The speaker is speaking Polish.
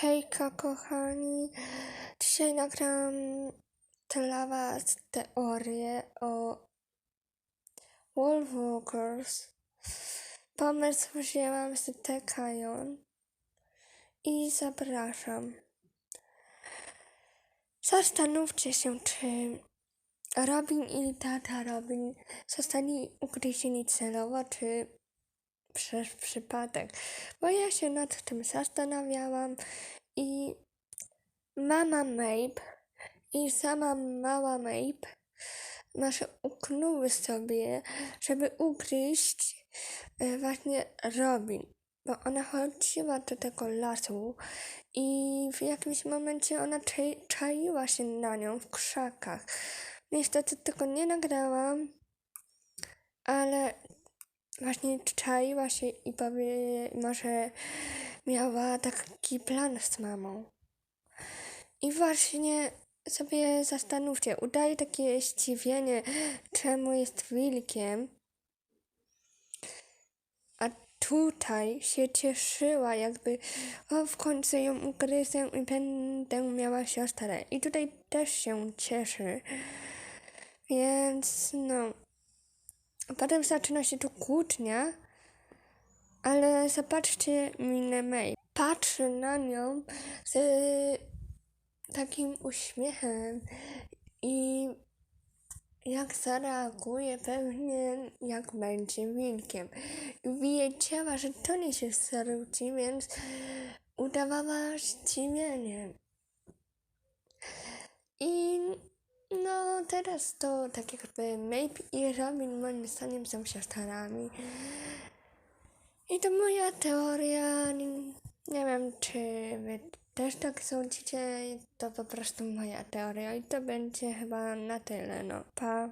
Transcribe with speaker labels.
Speaker 1: Hejka kochani, dzisiaj nagram dla was teorię o Wallwalkers. Pomysł wzięłam z Tekajon i zapraszam. Zastanówcie się, czy Robin i tata Robin zostali ugryzieni celowo, czy przez przypadek. Bo ja się nad tym zastanawiałam i mama Mape i sama mała Mape nasze uknęły sobie, żeby ugryźć e, właśnie Robin. Bo ona chodziła do tego lasu i w jakimś momencie ona czai- czaiła się na nią w krzakach. Niestety tego nie nagrałam, ale właśnie czaiła się i powie, może miała taki plan z mamą. I właśnie sobie zastanówcie, udaje takie zdziwienie, czemu jest wilkiem, a tutaj się cieszyła, jakby o, w końcu ją ugryzę i będę miała siostrę. I tutaj też się cieszy. Więc no. Potem zaczyna się tu kłótnia, ale zobaczcie minę May. Patrzy na nią z takim uśmiechem i jak zareaguje, pewnie jak będzie wilkiem. Wiedziała, że to nie się zarudzi, więc udawała zdziwienie. I no teraz to tak jakby Mape i Robin moim zdaniem są siostrami. I to moja teoria. Nie, wiem, czy wy też tak sądzicie. To po prostu moja teoria. I to będzie chyba na tyle. No, pa.